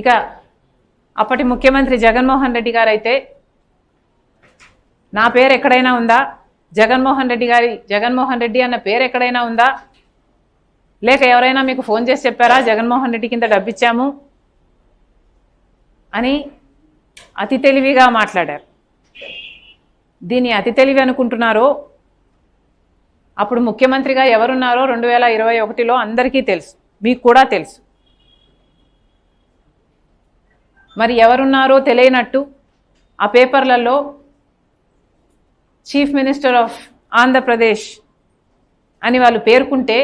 ఇక అప్పటి ముఖ్యమంత్రి జగన్మోహన్ రెడ్డి గారు అయితే నా పేరు ఎక్కడైనా ఉందా? జగన్మోహన్ రెడ్డి గారి జగన్మోహన్ రెడ్డి అన్న పేరు ఎక్కడైనా ఉందా? లేక ఎవరైనా మీకు ఫోన్ చేసి చెప్పారా? జగన్మోహన్ రెడ్డి కింద డబ్బిచ్చాము అని అతి తెలివిగా మాట్లాడారు. దీన్ని అతి తెలివి అనుకుంటున్నారో? అప్పుడు ముఖ్యమంత్రిగా ఎవరున్నారో రెండు వేల ఇరవై ఒకటిలో అందరికీ తెలుసు. మీకు కూడా తెలుసు. మరి ఎవరున్నారో తెలియనట్టు ఆ పేపర్లలో చీఫ్ మినిస్టర్ ఆఫ్ ఆంధ్రప్రదేశ్ అని వాళ్ళు పేర్కొంటే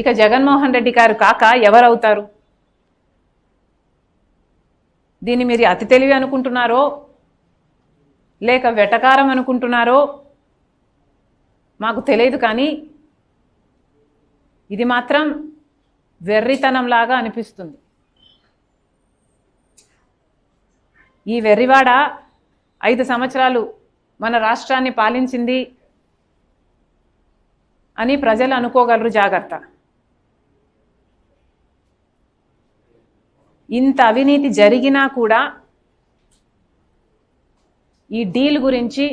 ఇక జగన్మోహన్ రెడ్డి గారు కాక ఎవరవుతారు? దీన్ని మీరు అతి తెలివి అనుకుంటున్నారో లేక వెటకారం అనుకుంటున్నారో మాకు తెలియదు కానీ ఇది మాత్రం వెర్రితనంలాగా అనిపిస్తుంది. ఈ వెర్రివాడ ఐదు సంవత్సరాలు మన రాష్ట్రాన్ని పాలించింది అని ప్రజలు అనుకోగలరు జాగ్రత్త. ఇంత అవినీతి జరిగినా కూడా ఈ డీల్ గురించి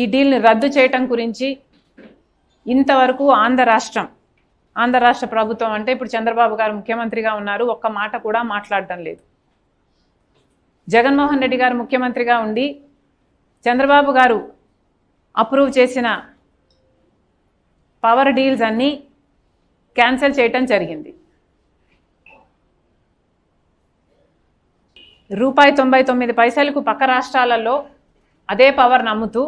ఈ డీల్ని రద్దు చేయటం గురించి ఇంతవరకు ఆంధ్ర రాష్ట్రం ఆంధ్ర రాష్ట్ర ప్రభుత్వం అంటే ఇప్పుడు చంద్రబాబు గారు ముఖ్యమంత్రిగా ఉన్నారు ఒక్క మాట కూడా మాట్లాడడం లేదు. జగన్మోహన్ రెడ్డి గారు ముఖ్యమంత్రిగా ఉండి చంద్రబాబు గారు అప్రూవ్ చేసిన పవర్ డీల్స్ అన్నీ క్యాన్సిల్ చేయటం జరిగింది. రూపాయి తొంభై తొమ్మిది పైసలకు పక్క రాష్ట్రాలలో అదే పవర్ నమ్ముతూ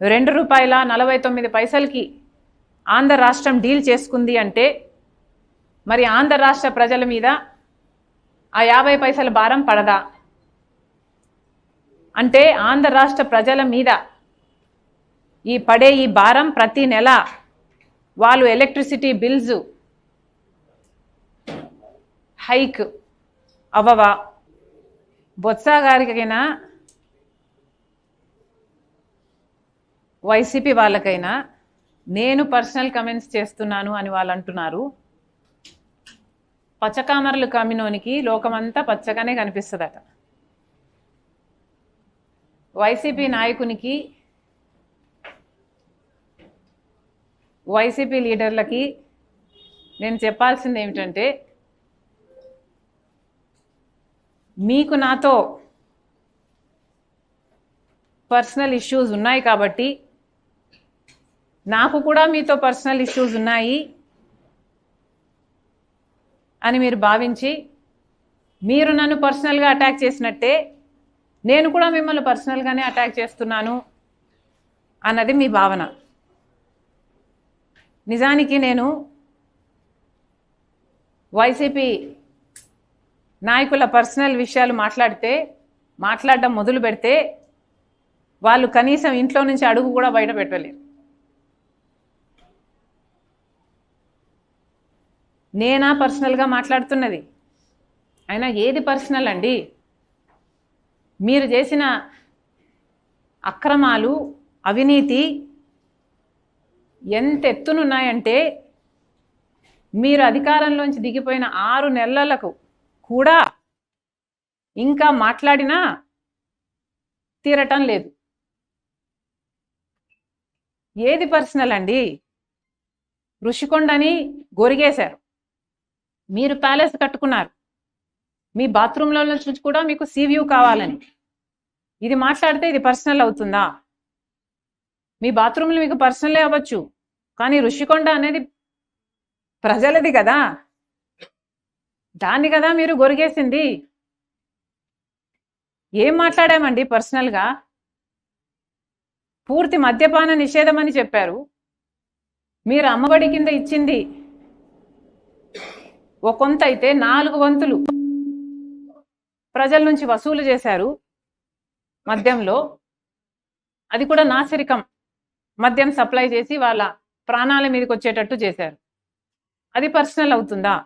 రెండు రూపాయల నలభై తొమ్మిది పైసలకి ఆంధ్ర రాష్ట్రం డీల్ చేసుకుంది అంటే మరి ఆంధ్ర రాష్ట్ర ప్రజల మీద ఆ యాభై పైసల భారం పడదా? అంటే ఆంధ్ర రాష్ట్ర ప్రజల మీద ఈ పడే ఈ భారం ప్రతి నెల వాళ్ళు ఎలక్ట్రిసిటీ బిల్స్ హైక్ అవ్వవా బొత్స గారికైనా వైసీపీ వాళ్ళకైనా నేను పర్సనల్ కమెంట్స్ చేస్తున్నాను అని వాళ్ళు అంటున్నారు. పచ్చకామరలు కమ్మినోనికి లోకమంతా పచ్చగానే కనిపిస్తుందట. వైసీపీ నాయకునికి వైసీపీ లీడర్లకి నేను చెప్పాల్సింది ఏమిటంటే మీకు నాతో పర్సనల్ ఇష్యూస్ ఉన్నాయి కాబట్టి నాకు కూడా మీతో పర్సనల్ ఇష్యూస్ ఉన్నాయి. అని మీరు భావించి మీరు నన్ను పర్సనల్గా అటాక్ చేసినట్టే నేను కూడా మిమ్మల్ని పర్సనల్గానే అటాక్ చేస్తున్నాను అన్నది మీ భావన. నిజానికి నేను వైసీపీ నాయకుల పర్సనల్ విషయాలు మాట్లాడితే మాట్లాడడం మొదలు పెడితే వాళ్ళు కనీసం ఇంట్లో నుంచి అడుగు కూడా బయట పెట్టలేరు. నేనా పర్సనల్గా మాట్లాడుతున్నది? అయినా ఏది పర్సనల్ అండి? మీరు చేసిన అక్రమాలు అవినీతి ఎంత ఎత్తునున్నాయంటే మీరు అధికారంలోంచి దిగిపోయిన ఆరు నెలలకు కూడా ఇంకా మాట్లాడినా తీరటం లేదు. ఏది పర్సనల్ అండి? ఋషికొండని గొరిగేశారు. మీరు ప్యాలెస్ కట్టుకున్నారు. మీ బాత్రూంలో నుంచి కూడా మీకు సీ వ్యూ కావాలని. ఇది మాట్లాడితే ఇది పర్సనల్ అవుతుందా? మీ బాత్రూంలు మీకు పర్సనలే అవ్వచ్చు. కానీ ఋషికొండ అనేది ప్రజలది కదా. దాన్ని కదా మీరు గొరిగేసింది. ఏం మాట్లాడామండి పర్సనల్గా? పూర్తి మద్యపాన నిషేధం అని చెప్పారు. మీరు అమ్మఒడి కింద ఇచ్చింది. కొంత అయితే నాలుగు వంతులు ప్రజల నుంచి వసూలు చేశారు మద్యంలో. అది కూడా నాసిరికం. మద్యం సప్లై చేసి వాళ్ళ ప్రాణాల మీదకి వచ్చేటట్టు చేశారు. అది పర్సనల్ అవుతుందా?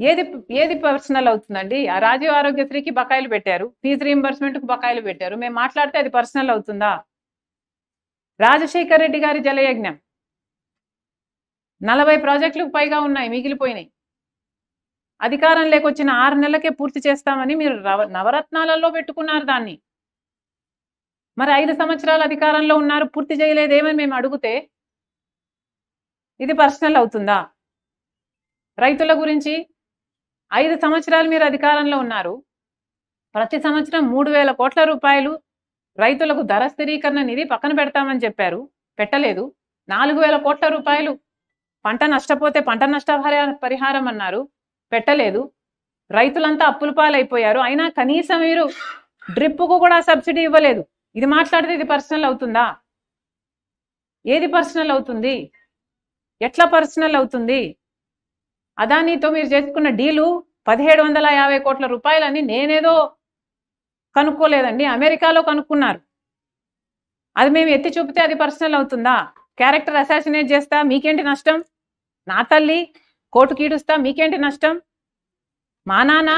ఏది ఏది పర్సనల్ అవుతుందండి? ఆ రాజీవ్ ఆరోగ్యశ్రీకి బకాయిలు పెట్టారు. ఫీజు రీఎంబర్స్మెంట్కి బకాయిలు పెట్టారు. మేము మాట్లాడితే అది పర్సనల్ అవుతుందా? రాజశేఖర్ రెడ్డి గారి జలయజ్ఞం. నలభై ప్రాజెక్టులకు పైగా ఉన్నాయి మిగిలిపోయినాయి. అధికారం లేకొచ్చిన ఆరు నెలలకే పూర్తి చేస్తామని మీరు నవరత్నాలలో పెట్టుకున్నారు దాన్ని. మరి ఐదు సంవత్సరాలు అధికారంలో ఉన్నారు పూర్తి చేయలేదేమని మేము అడిగితే ఇది పర్సనల్ అవుతుందా? రైతుల గురించి ఐదు సంవత్సరాలు మీరు అధికారంలో ఉన్నారు ప్రతి సంవత్సరం మూడు వేల కోట్ల రూపాయలు రైతులకు ధర స్థిరీకరణ నిధి పక్కన పెడతామని చెప్పారు పెట్టలేదు. నాలుగు వేల కోట్ల రూపాయలు పంట నష్టపోతే పంట నష్ట పరిహారం అన్నారు పెట్టలేదు. రైతులంతా అప్పుల పాలైపోయారు. అయినా కనీసం మీరు డ్రిప్పుకు కూడా సబ్సిడీ ఇవ్వలేదు. ఇది మాట్లాడితే ఇది పర్సనల్ అవుతుందా? ఏది పర్సనల్ అవుతుంది? ఎట్లా పర్సనల్ అవుతుంది? అదానితో మీరు చేసుకున్న డీలు పదిహేడు వందల యాభై కోట్ల రూపాయలని నేనేదో కనుక్కోలేదండి. అమెరికాలో కనుక్కున్నారు. అది మేము ఎత్తి చూపితే అది పర్సనల్ అవుతుందా? క్యారెక్టర్ అసాసినేట్ చేస్తా? మీకేంటి నష్టం? నా తల్లి కోర్టు కీడుస్తా మీకేంటి నష్టం? మా నాన్న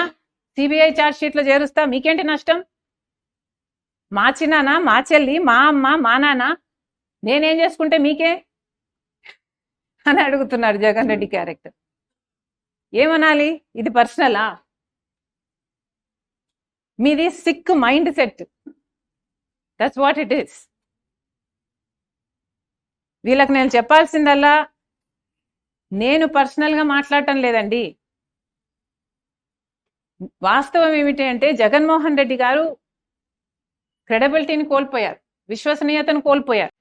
సిబిఐ ఛార్జ్ షీట్లో చేరుస్తా మీకేంటి నష్టం? మా చిన్నాన్న మా చెల్లి మా అమ్మ మా నాన్న నేనేం చేసుకుంటే మీకే? అని అడుగుతున్నారు జగన్ రెడ్డి క్యారెక్టర్. ఏమనాలి? ఇది పర్సనలా? మీది sick mind set. That's what it is వీళ్ళకి నేను చెప్పాల్సిందల్లా నేను పర్సనల్గా మాట్లాడటం లేదండి. వాస్తవం ఏమిటి అంటే జగన్మోహన్ రెడ్డి గారు క్రెడబిలిటీని కోల్పోయారు విశ్వసనీయతను కోల్పోయారు.